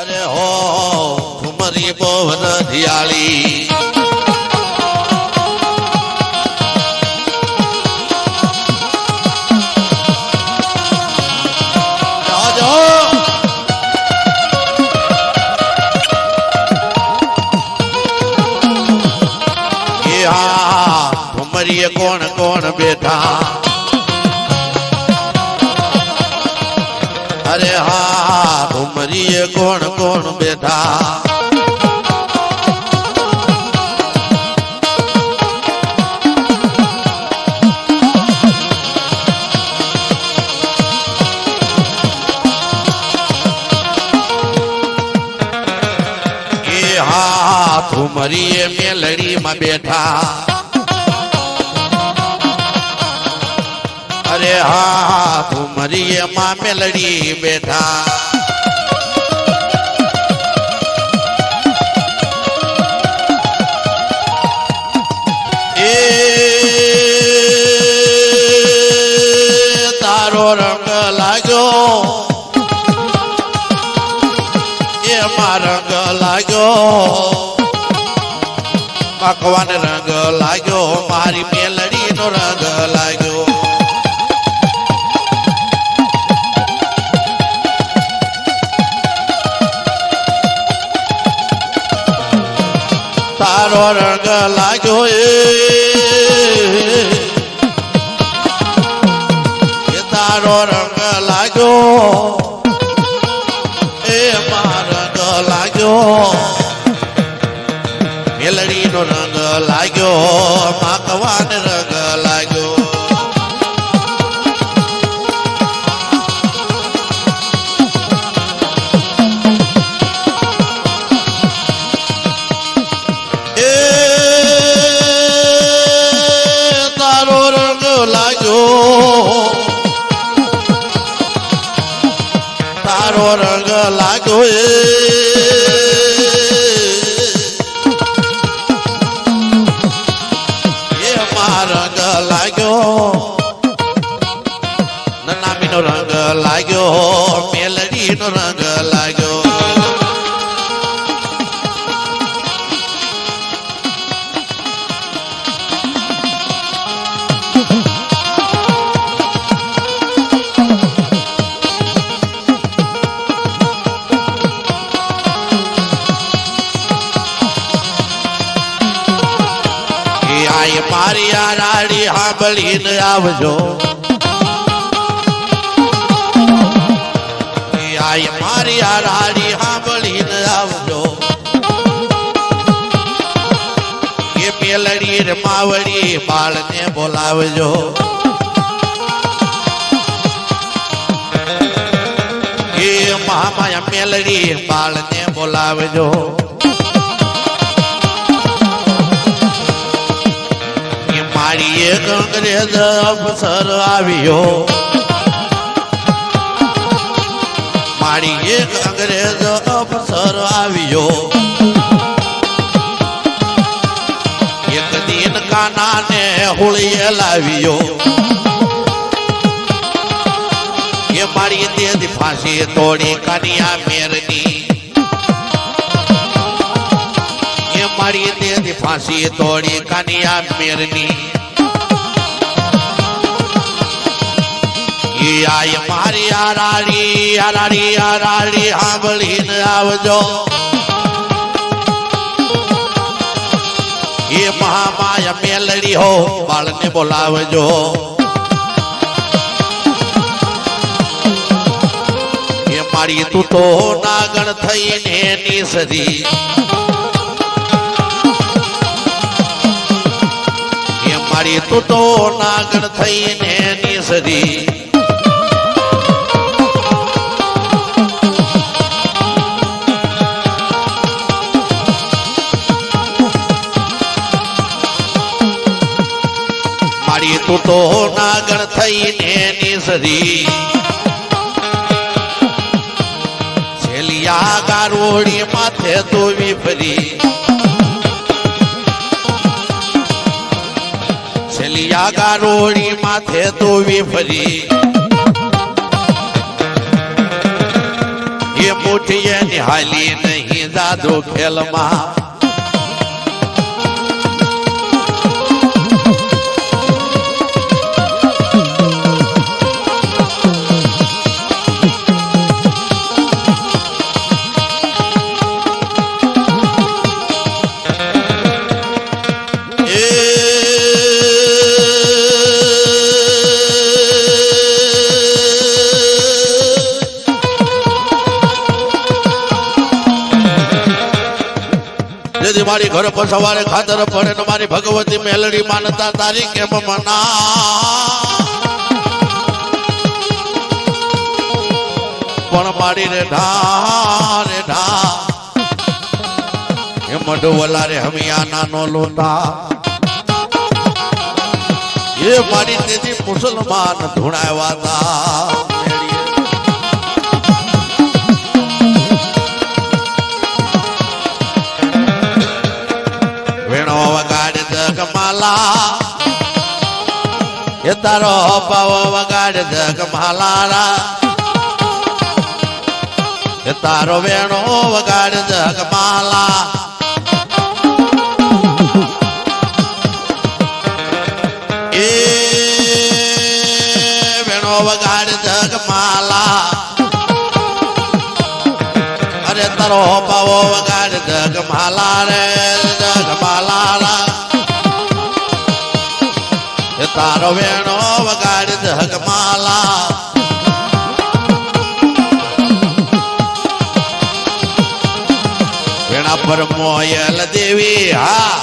અરે હો કોણ કોણ બેઠા એ હા ઠુમરીએ મેલડીમાં બેઠા અરે હા ઠુમરીએ માં મેલડી બેઠા એ ભગવાન રંગ લાગ્યો મારી મેલડીનો રંગ લાગ્યો. તારો રંગ લાગ્યો એ તારો સાંભળીને આવજો એ આય મારી આ રાડી સાંભળીને આવજો એ મેલડી રે માવડી બાળને બોલાવજો એ મહામાયા મેલડી બાળને બોલાવજો મારી એક અંગ્રેજ અફસર આવ્યો. મારી એક અંગ્રેજ અફસર આવ્યો. એક દિન કાનાને હોળીએ લાવ્યો. એ મારી તેજ ફાંસી તોડી કાનિયા મેરની. એ મારી તેજ ફાંસી તોડી કાનિયા મેરની. એ આય મારી આરાડી આરાડી આરાડી સાંભળીને આવજો એ મહામાયા મેલડી હો બાળને બોલાવજો એ મારી તું તો નાગણ થઈને નિસરી એ મારી તું તો નાગણ થઈને નિસરી તું તો નાગણ થઈને નિસરી. છેલિયા ગારોડી માથે તો વિફરી છેલિયા ગારોડી માથે તો વિફરી એ મુઠીએ નિહાલી નહીં જાદુ ખેલમાં. મારી સવારે ખાતર પડે ને મારી ભગવતી મેલડી માનતા તારી કેમ મના? પણ પાડી રે ઢા રે ઢા. એ મઢવલા રે હમિયા નાનો લોતા એ મારી તેથી મુસલમાન ધૂણાવ્યા તા જગમાલા એ તારો પાવ વગાડ જગમાલા એ તારો વેણો વગાડ જગમાલા એ વેણો વગાડ જગમાલા અરે તારો પાવો વગાડ જગમાલા રે જગમાલા એ તારો વેણો વગાડ જગમાલા વેણા પર મોયલ દેવી હા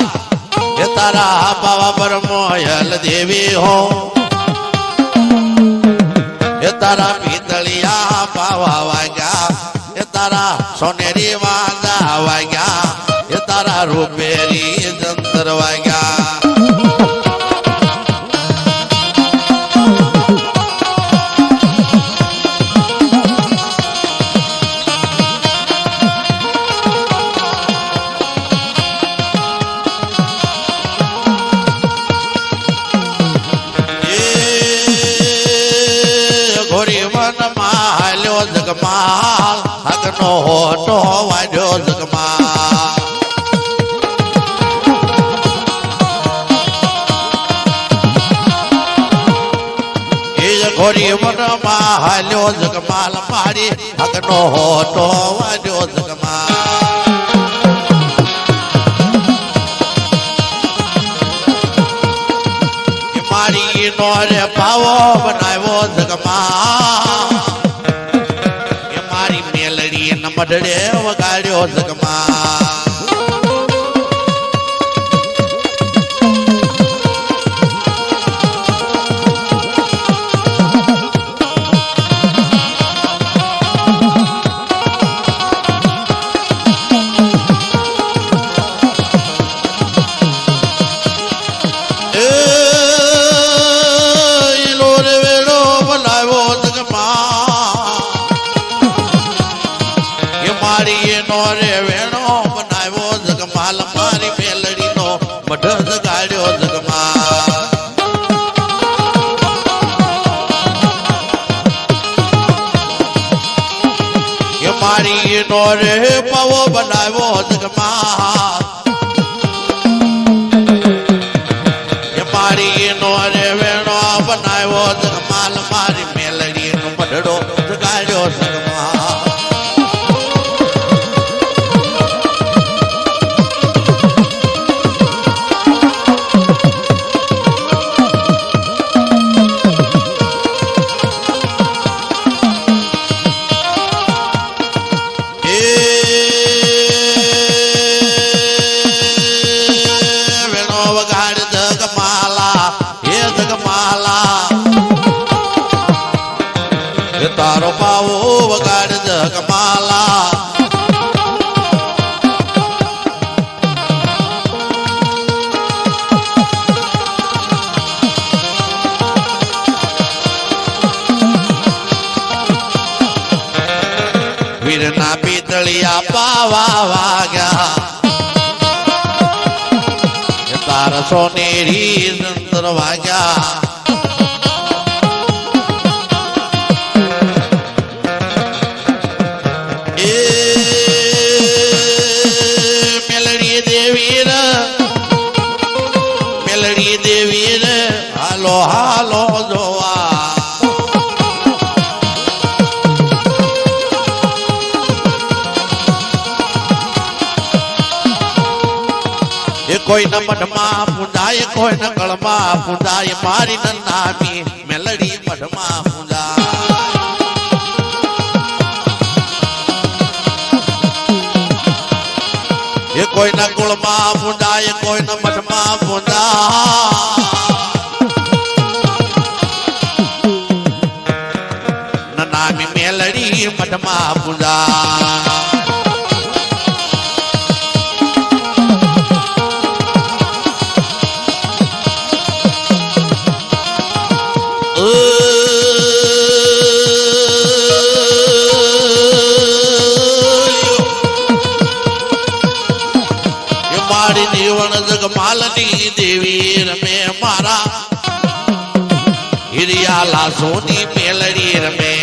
એ તારા પાવા પર મોયલ દેવી હો એ તારા પિતળિયા પાવા વાગ્યા એ તારા સોનેરી વાંગા વાગ્યા એ તારા રૂપેરી જંતર વાગ્યા હગનો હોટો વાજ્યો જગમાલ. એ ઘોડી વનમાં હાલ્યો જગમાલ, મારી હગનો હોટો વાજ્યો જગમાલ. કે મારી નો રે પાવો બનાવ્યો જગમાં મઢડે વગાડ્યો જગમાં. એનો રે પવો બનાવ્યો જગમાં મારી નો રે વેણો બનાવ્યો વીરના પીતળિયા પાવા વાગ્યા. એ તારા સોનેરી જંતર વાગ્યા. કોઈના મઢમાં પૂજાય કોઈના કળમાં પૂજાય. મારી નામી મેલડી મઢમાં પૂજા એ કોઈના કુળમાં પૂજાય કોઈના મઠમાં પૂજા નામી મેલડી મઠમાં પૂજા જગમાલની દેવી રમે મારા. હિરિયાલા સોની પેલડી રમે.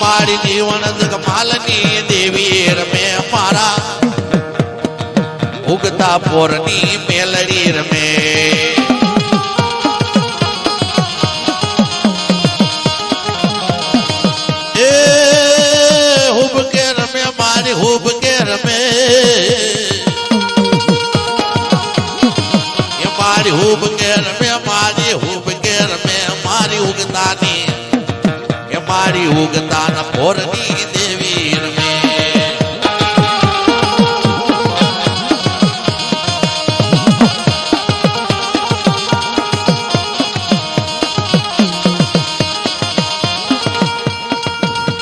મારી જીવન જગમાલની દેવી રમે મારા. ઉગતા પોરની હુબ કે રમે મારી હુબ કે રમે મારી ઉગતાની એ મારી ઉગતાના પોરની દેવી રમે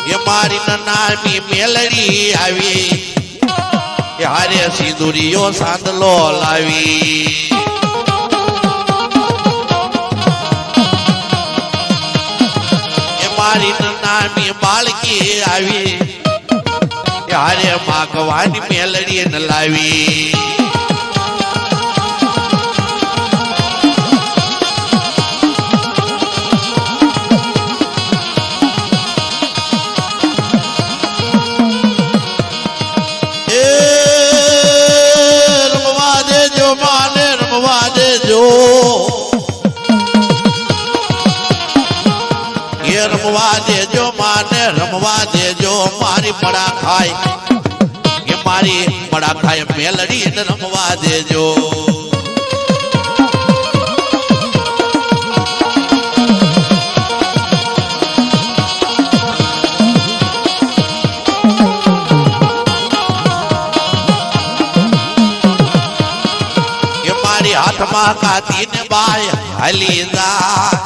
એ મારી નાની મેલડી આવી એ હારે સિંદુરીયો મારી નાની બાળકી આવી. હારે માગવાની મેલડી ન લાવી. એ રમવા દેજો માને રમવા દેજો એ રમવા દેજો માને રમવા દેજો મારી પડા ખાય એ મારી પડા ખાય મેલડી ને રમવા દેજો એ મારી હાથમાં કાતી ને બાય હાલી જા એ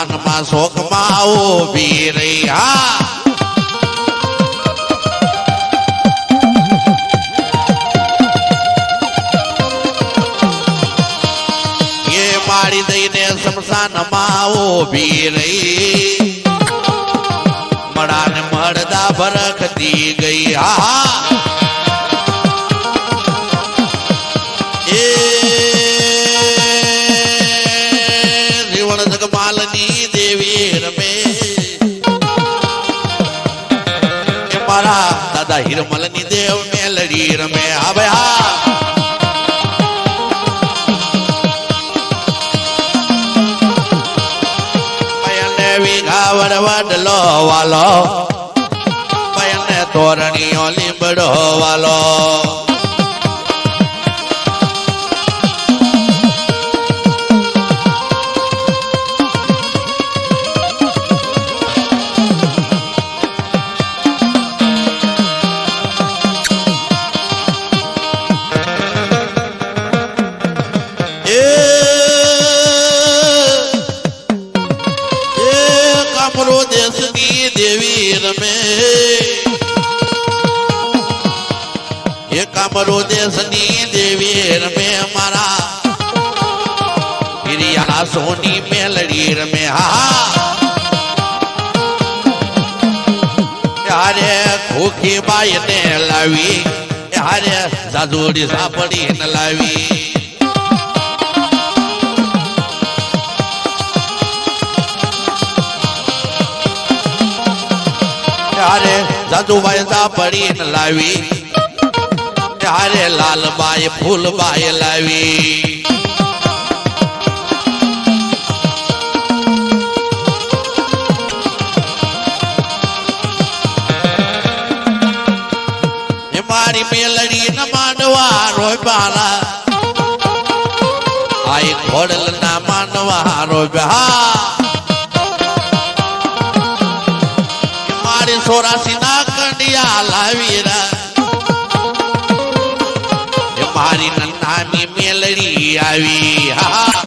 શમશાનમાં શોકમાં ઊભી રહી હા મારી દઈને શમશાનમાં ઊભી રહી. મડાને મળદા ભરખતી ગઈ. હા. વાલો. તોરણીઓ લીમડો વાલો. દેશની દેવી રમે મારા હિરિયા સોની મેલડી રમે હા હારે ખોખી બાઈ ને લાવી હારે જાજુડી સાપડી ને લાવી હારે જાદુભાઈ સાપડી ને લાવી હારે લાલબાઈ ફૂલબાઈ બારા આઈ ખોડલ ના માનવા હારો હા એ મારી સોરાસી ના કંડિયા લાવી રા. એ મારી નાની મેલડી આવી, હા.